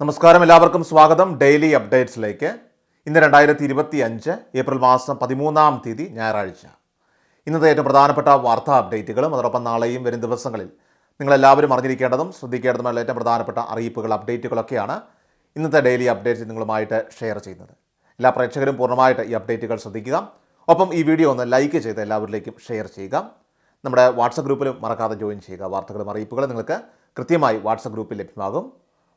നമസ്കാരം. എല്ലാവർക്കും സ്വാഗതം. ഡെയിലി അപ്ഡേറ്റ്സിലേക്ക്. ഇന്ന് രണ്ടായിരത്തി ഇരുപത്തി അഞ്ച് ഏപ്രിൽ മാസം പതിമൂന്നാം തീയതി ഞായറാഴ്ച. ഇന്നത്തെ ഏറ്റവും പ്രധാനപ്പെട്ട വാർത്താ അപ്ഡേറ്റുകളും അതോടൊപ്പം നാളെയും വരും ദിവസങ്ങളിൽ നിങ്ങളെല്ലാവരും അറിഞ്ഞിരിക്കേണ്ടതും ശ്രദ്ധിക്കേണ്ടതുമായ ഏറ്റവും പ്രധാനപ്പെട്ട അറിയിപ്പുകൾ അപ്ഡേറ്റുകളൊക്കെയാണ് ഇന്നത്തെ ഡെയിലി അപ്ഡേറ്റ്സ് നിങ്ങളുമായിട്ട് ഷെയർ ചെയ്യുന്നത്. എല്ലാ പ്രേക്ഷകരും പൂർണമായിട്ട് ഈ അപ്ഡേറ്റുകൾ ശ്രദ്ധിക്കുക. ഒപ്പം ഈ വീഡിയോ ഒന്ന് ലൈക്ക് ചെയ്ത് എല്ലാവരിലേക്കും ഷെയർ ചെയ്യുക. നമ്മുടെ വാട്സപ്പ് ഗ്രൂപ്പിലും മറക്കാതെ ജോയിൻ ചെയ്യുക. വാർത്തകളും അറിയിപ്പുകളും നിങ്ങൾക്ക് കൃത്യമായി വാട്സപ്പ് ഗ്രൂപ്പിൽ ലഭ്യമാകും.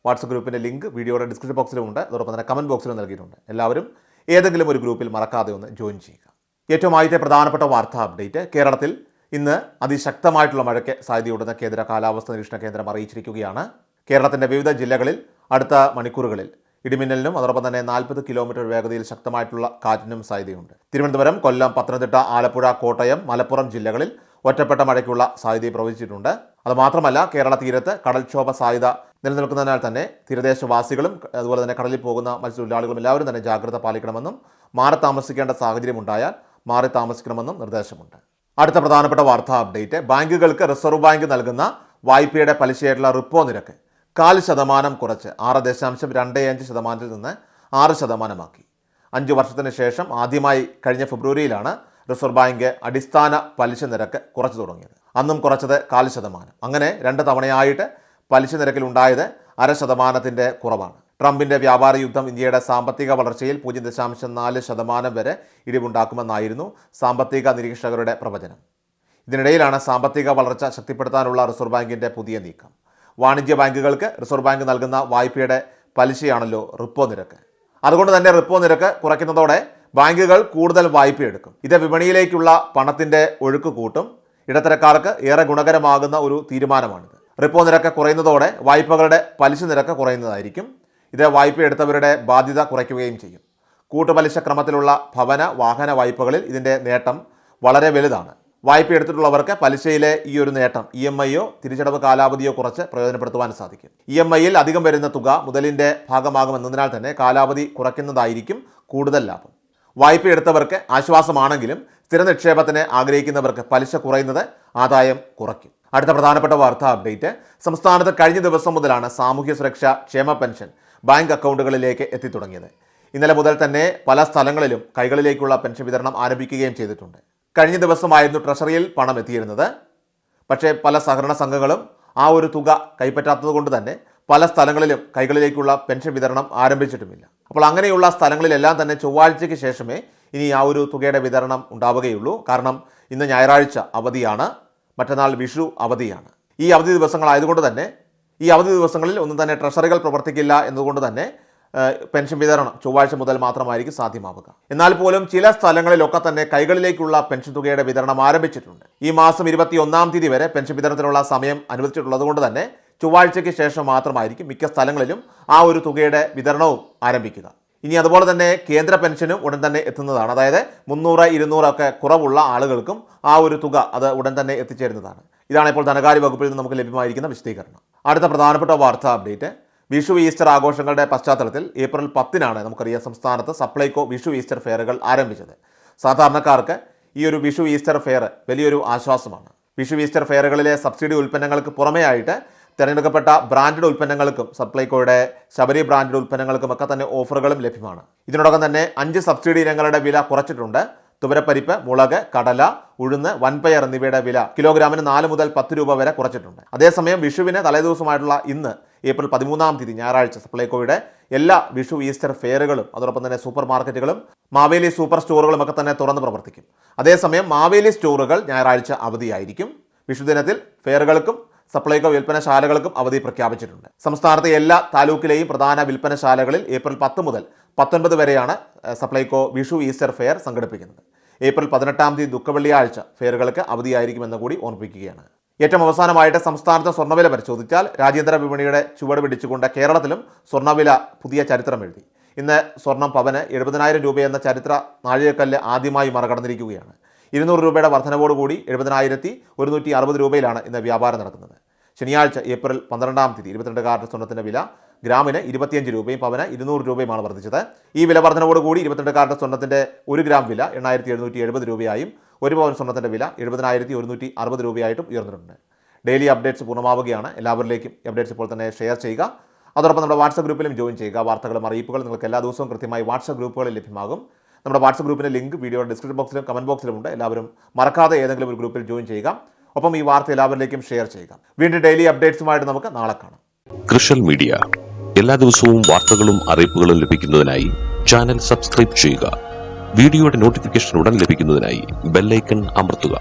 വാട്സപ്പ് ഗ്രൂപ്പിന്റെ ലിങ്ക് വീഡിയോയുടെ ഡിസ്ക്രിപ്ഷൻ ബോക്സിലും ഉണ്ട്. അതോടൊപ്പം തന്നെ കമന്റ് ബോക്സിലും നൽകിയിട്ടുണ്ട്. എല്ലാവരും ഏതെങ്കിലും ഒരു ഗ്രൂപ്പിൽ മറക്കാതെ ഒന്ന് ജോയിൻ ചെയ്യുക. ഏറ്റവും ആദ്യത്തെ പ്രധാനപ്പെട്ട വാർത്താ അപ്ഡേറ്റ്. കേരളത്തിൽ ഇന്ന് അതിശക്തമായിട്ടുള്ള മഴയ്ക്ക് സാധ്യതയുണ്ടെന്ന് കേന്ദ്ര കാലാവസ്ഥ നിരീക്ഷണ കേന്ദ്രം അറിയിച്ചിരിക്കുകയാണ്. കേരളത്തിന്റെ വിവിധ ജില്ലകളിൽ അടുത്ത മണിക്കൂറുകളിൽ ഇടിമിന്നലിനും അതോടൊപ്പം തന്നെ നാൽപ്പത് കിലോമീറ്റർ വേഗതയിൽ ശക്തമായിട്ടുള്ള കാറ്റിനും സാധ്യതയുണ്ട്. തിരുവനന്തപുരം കൊല്ലം പത്തനംതിട്ട ആലപ്പുഴ കോട്ടയം മലപ്പുറം ജില്ലകളിൽ ഒറ്റപ്പെട്ട മഴയ്ക്കുള്ള സാധ്യത പ്രവചിച്ചിട്ടുണ്ട്. അതുമാത്രമല്ല കേരള തീരത്ത് കടൽക്ഷോഭ സാധ്യത നിലനിൽക്കുന്നതിനാൽ തന്നെ തീരദേശവാസികളും അതുപോലെ തന്നെ കടലിൽ പോകുന്ന മത്സ്യത്തൊഴിലാളികളും എല്ലാവരും തന്നെ ജാഗ്രത പാലിക്കണമെന്നും മാറി താമസിക്കേണ്ട സാഹചര്യം ഉണ്ടായാൽ മാറി താമസിക്കണമെന്നും നിർദ്ദേശമുണ്ട്. അടുത്ത പ്രധാനപ്പെട്ട വാർത്താ അപ്ഡേറ്റ് ബാങ്കുകൾക്ക് റിസർവ് ബാങ്ക് നൽകുന്ന വായ്പയുടെ പലിശയായിട്ടുള്ള റിപ്പോ നിരക്ക് കാൽ ശതമാനം കുറച്ച് ആറ് ദശാംശം രണ്ട് അഞ്ച് ശതമാനത്തിൽ നിന്ന് ആറ് ശതമാനമാക്കി. അഞ്ച് വർഷത്തിന് ശേഷം ആദ്യമായി കഴിഞ്ഞ ഫെബ്രുവരിയിലാണ് റിസർവ് ബാങ്ക് അടിസ്ഥാന പലിശ നിരക്ക് കുറച്ചു തുടങ്ങിയത്. അന്നും കുറച്ചത് കാൽ ശതമാനം. അങ്ങനെ രണ്ട് തവണയായിട്ട് പലിശ നിരക്കിൽ ഉണ്ടായത് അര ശതമാനത്തിന്റെ കുറവാണ്. ട്രംപിന്റെ വ്യാപാര യുദ്ധം ഇന്ത്യയുടെ സാമ്പത്തിക വളർച്ചയിൽ പൂജ്യം ദശാംശം നാല് ശതമാനം വരെ ഇടിവുണ്ടാക്കുമെന്നായിരുന്നു സാമ്പത്തിക നിരീക്ഷകരുടെ പ്രവചനം. ഇതിനിടയിലാണ് സാമ്പത്തിക വളർച്ച ശക്തിപ്പെടുത്താനുള്ള റിസർവ് ബാങ്കിന്റെ പുതിയ നീക്കം. വാണിജ്യ ബാങ്കുകൾക്ക് റിസർവ് ബാങ്ക് നൽകുന്ന വായ്പയുടെ പലിശയാണല്ലോ റിപ്പോ നിരക്ക്. അതുകൊണ്ട് തന്നെ റിപ്പോ നിരക്ക് കുറയ്ക്കുന്നതോടെ ബാങ്കുകൾ കൂടുതൽ വായ്പ എടുക്കും. ഇത് വിപണിയിലേക്കുള്ള പണത്തിന്റെ ഒഴുക്ക് കൂട്ടും. ഇടത്തരക്കാർക്ക് ഏറെ ഗുണകരമാകുന്ന ഒരു തീരുമാനമാണിത്. റിപ്പോ നിരക്ക് കുറയുന്നതോടെ വായ്പകളുടെ പലിശ നിരക്ക് കുറയുന്നതായിരിക്കും. ഇത് വായ്പ എടുത്തവരുടെ ബാധ്യത കുറയ്ക്കുകയും ചെയ്യും. കൂട്ടുപലിശ ക്രമത്തിലുള്ള ഭവന വാഹന വായ്പകളിൽ ഇതിന്റെ നേട്ടം വളരെ വലുതാണ്. വായ്പ എടുത്തിട്ടുള്ളവർക്ക് പലിശയിലെ ഈ ഒരു നേട്ടം ഇ എം ഐയോ തിരിച്ചടവ് കാലാവധിയോ കുറച്ച് പ്രയോജനപ്പെടുത്തുവാൻ സാധിക്കും. ഇ എം ഐയിൽ അധികം വരുന്ന തുക മുതലിന്റെ ഭാഗമാകുമെന്നതിനാൽ തന്നെ കാലാവധി കുറയ്ക്കുന്നതായിരിക്കും കൂടുതൽ ലാഭം. വായ്പ എടുത്തവർക്ക് ആശ്വാസമാണെങ്കിലും സ്ഥിര നിക്ഷേപത്തിന് ആഗ്രഹിക്കുന്നവർക്ക് പലിശ കുറയുന്നത് ആദായം കുറയ്ക്കും. അടുത്ത പ്രധാനപ്പെട്ട വാർത്താ അപ്ഡേറ്റ്. സംസ്ഥാനത്ത് കഴിഞ്ഞ ദിവസം മുതലാണ് സാമൂഹ്യ സുരക്ഷ ക്ഷേമ പെൻഷൻ ബാങ്ക് അക്കൗണ്ടുകളിലേക്ക് എത്തിത്തുടങ്ങിയത്. ഇന്നലെ മുതൽ തന്നെ പല സ്ഥലങ്ങളിലും കൈകളിലേക്കുള്ള പെൻഷൻ വിതരണം ആരംഭിക്കുകയും ചെയ്തിട്ടുണ്ട്. കഴിഞ്ഞ ദിവസമായിരുന്നു ട്രഷറിയിൽ പണം എത്തിയിരുന്നത്. പക്ഷേ പല സഹകരണ സംഘങ്ങളും ആ ഒരു തുക കൈപ്പറ്റാത്തതുകൊണ്ട് തന്നെ പല സ്ഥലങ്ങളിലും കൈകളിലേക്കുള്ള പെൻഷൻ വിതരണം ആരംഭിച്ചിട്ടുമില്ല. അപ്പോൾ അങ്ങനെയുള്ള സ്ഥലങ്ങളിലെല്ലാം തന്നെ ചൊവ്വാഴ്ചയ്ക്ക് ശേഷമേ ഇനി ആ ഒരു തുകയുടെ വിതരണം ഉണ്ടാവുകയുള്ളൂ. കാരണം ഇന്ന് ഞായറാഴ്ച അവധിയാണ്. മറ്റന്നാൾ വിഷു അവധിയാണ്. ഈ അവധി ദിവസങ്ങളായതുകൊണ്ട് തന്നെ ഈ അവധി ദിവസങ്ങളിൽ ഒന്നും തന്നെ ട്രഷറികൾ പ്രവർത്തിക്കില്ല എന്നതുകൊണ്ട് തന്നെ പെൻഷൻ വിതരണം ചൊവ്വാഴ്ച മുതൽ മാത്രമായിരിക്കും സാധ്യമാവുക. എന്നാൽ പോലും ചില സ്ഥലങ്ങളിലൊക്കെ തന്നെ കൈകളിലേക്കുള്ള പെൻഷൻ തുകയുടെ വിതരണം ആരംഭിച്ചിട്ടുണ്ട്. ഈ മാസം ഇരുപത്തി ഒന്നാം തീയതി വരെ പെൻഷൻ വിതരണത്തിനുള്ള സമയം അനുവദിച്ചിട്ടുള്ളത് കൊണ്ട് തന്നെ ചൊവ്വാഴ്ചയ്ക്ക് ശേഷം മാത്രമായിരിക്കും മിക്ക സ്ഥലങ്ങളിലും ആ ഒരു തുകയുടെ വിതരണവും ആരംഭിക്കുക. ഇനി അതുപോലെ തന്നെ കേന്ദ്ര പെൻഷനും ഉടൻ തന്നെ എത്തുന്നതാണ്. അതായത് മുന്നൂറ് ഇരുന്നൂറൊക്കെ കുറവുള്ള ആളുകൾക്കും ആ ഒരു തുക അത് ഉടൻ തന്നെ എത്തിച്ചേരുന്നതാണ്. ഇതാണ് ഇപ്പോൾ ധനകാര്യ വകുപ്പിൽ നിന്ന് നമുക്ക് ലഭ്യമായിരിക്കുന്ന വിശദീകരണം. അടുത്ത പ്രധാനപ്പെട്ട വാർത്താ അപ്ഡേറ്റ്. വിഷു ഈസ്റ്റർ ആഘോഷങ്ങളുടെ പശ്ചാത്തലത്തിൽ ഏപ്രിൽ പത്തിനാണ് നമുക്കറിയാം സംസ്ഥാനത്ത് സപ്ലൈകോ വിഷു ഈസ്റ്റർ ഫെയറുകൾ ആരംഭിച്ചത്. സാധാരണക്കാർക്ക് ഈ ഒരു വിഷു ഈസ്റ്റർ ഫെയർ വലിയൊരു ആശ്വാസമാണ്. വിഷു ഈസ്റ്റർ ഫെയറുകളിലെ സബ്സിഡി ഉൽപ്പന്നങ്ങൾക്ക് പുറമേ ആയിട്ട് തിരഞ്ഞെടുക്കപ്പെട്ട ബ്രാൻഡഡ് ഉൽപ്പന്നങ്ങൾക്കും സപ്ലൈകോയുടെ ശബരി ബ്രാൻഡഡ് ഉൽപ്പന്നങ്ങൾക്കും ഒക്കെ തന്നെ ഓഫറുകളും ലഭ്യമാണ്. ഇതിനോടകം തന്നെ അഞ്ച് സബ്സിഡി ഇനങ്ങളുടെ വില കുറച്ചിട്ടുണ്ട്. തുവരപ്പരിപ്പ് മുളക് കടല ഉഴുന്ന് വൻപയർ എന്നിവയുടെ വില കിലോഗ്രാമിന് നാല് മുതൽ പത്ത് രൂപ വരെ കുറച്ചിട്ടുണ്ട്. അതേസമയം വിഷുവിന് തലേദിവസമായിട്ടുള്ള ഇന്ന് ഏപ്രിൽ പതിമൂന്നാം തീയതി ഞായറാഴ്ച സപ്ലൈകോയുടെ എല്ലാ വിഷു ഈസ്റ്റർ ഫെയറുകളും അതോടൊപ്പം തന്നെ സൂപ്പർ മാർക്കറ്റുകളും മാവേലി സൂപ്പർ സ്റ്റോറുകളും ഒക്കെ തന്നെ തുറന്ന് പ്രവർത്തിക്കും. അതേസമയം മാവേലി സ്റ്റോറുകൾ ഞായറാഴ്ച അവധിയായിരിക്കും. വിഷുദിനത്തിൽ ഫെയറുകൾക്കും സപ്ലൈകോ വിൽപ്പനശാലകൾക്കും അവധി പ്രഖ്യാപിച്ചിട്ടുണ്ട്. സംസ്ഥാനത്തെ എല്ലാ താലൂക്കിലെയും പ്രധാന വിൽപ്പനശാലകളിൽ ഏപ്രിൽ പത്ത് മുതൽ പത്തൊൻപത് വരെയാണ് സപ്ലൈകോ വിഷു ഈസ്റ്റർ ഫെയർ സംഘടിപ്പിക്കുന്നത്. ഏപ്രിൽ പതിനെട്ടാം തീയതി ദുഃഖവെള്ളിയാഴ്ച ഫെയറുകൾക്ക് അവധിയായിരിക്കുമെന്ന് കൂടി ഓർമ്മിപ്പിക്കുകയാണ്. ഏറ്റവും അവസാനമായിട്ട് സംസ്ഥാനത്തെ സ്വർണവില പരിശോധിച്ചാൽ രാജ്യാന്തര വിപണിയുടെ ചുവട് പിടിച്ചുകൊണ്ട് കേരളത്തിലും സ്വർണവില പുതിയ ചരിത്രം എഴുതി. ഇന്ന് സ്വർണം പവന് എഴുപതിനായിരം രൂപയെന്ന ചരിത്ര നാഴികക്കല്ല് ആദ്യമായി മറികടന്നിരിക്കുകയാണ്. ഇരുന്നൂറ് രൂപയുടെ വർധനവോടുകൂടി എഴുപതിനായിരത്തി ഒരുന്നൂറ്റി അറുപത് രൂപയിലാണ് ഇന്ന് വ്യാപാരം നടക്കുന്നത്. ശനിയാഴ്ച ഏപ്രിൽ പന്ത്രണ്ടാം തീയതി ഇരുപത്തിരണ്ട് കാരറ്റ് സ്വർണത്തിന്റെ വില ഗ്രാമിന് ഇരുപത്തിയഞ്ച് രൂപയും പവന് ഇരുന്നൂറ് രൂപയുമാണ് വർദ്ധിച്ചത്. ഈ വില വർധനവോടുകൂടി ഇരുപത്തിരണ്ട് കാരറ്റ് സ്വർണത്തിന്റെ ഒരു ഗ്രാം വില എണ്ണായിരത്തി എഴുന്നൂറ്റി എഴുപത് രൂപയായും ഒരു പവൻ സ്വർണത്തിന്റെ വില എഴുപതിനായിരത്തി ഒരുന്നൂറ്റി അറുപത് രൂപയായിട്ടും ഉയർന്നിട്ടുണ്ട്. ഡെയിലി അപ്ഡേറ്റ്സ് പൂർണമാവുകയാണ്. എല്ലാവരിലേക്കും അപ്ഡേറ്റ്സ് ഇപ്പോൾ തന്നെ ഷെയർ ചെയ്യുക. അതോടൊപ്പം നമ്മുടെ വാട്സപ്പ് ഗ്രൂപ്പിലും ജോയിൻ ചെയ്യുക. വാർത്തകളും അറിയിപ്പുകളും നിങ്ങൾക്ക് എല്ലാ ദിവസവും കൃത്യമായി വാട്സപ്പ് ഗ്രൂപ്പുകളിൽ ലഭ്യമാകും. നമ്മുടെ വാട്സപ്പ് ഗ്രൂപ്പിന്റെ ലിങ്ക് വീഡിയോയുടെ ഡിസ്ക്രിപ്ഷൻ ബോക്സിലും കമന്റ് ബോക്സിലുമുണ്ട് എല്ലാവരും മറക്കാതെ ഏതെങ്കിലും ഒരു ഗ്രൂപ്പിൽ ജോയിൻ ചെയ്യുക. ഒപ്പം ഈ വാർത്ത എല്ലാവരിലേക്കും ഷെയർ ചെയ്യുക. വീണ്ടും ഡെയിലി അപ്ഡേറ്റ്സുമായിട്ട് നമുക്ക് നാളെ കാണാം. കൃഷൽ മീഡിയ. എല്ലാ ദിവസവും വാർത്തകളും അറിയിപ്പുകളും ലഭിക്കുന്നതിനായി ചാനൽ സബ്സ്ക്രൈബ് ചെയ്യുക. വീഡിയോയുടെ നോട്ടിഫിക്കേഷൻ ഉടൻ ലഭിക്കുന്നതിനായി ബെല്ലൈക്കൺ അമർത്തുക.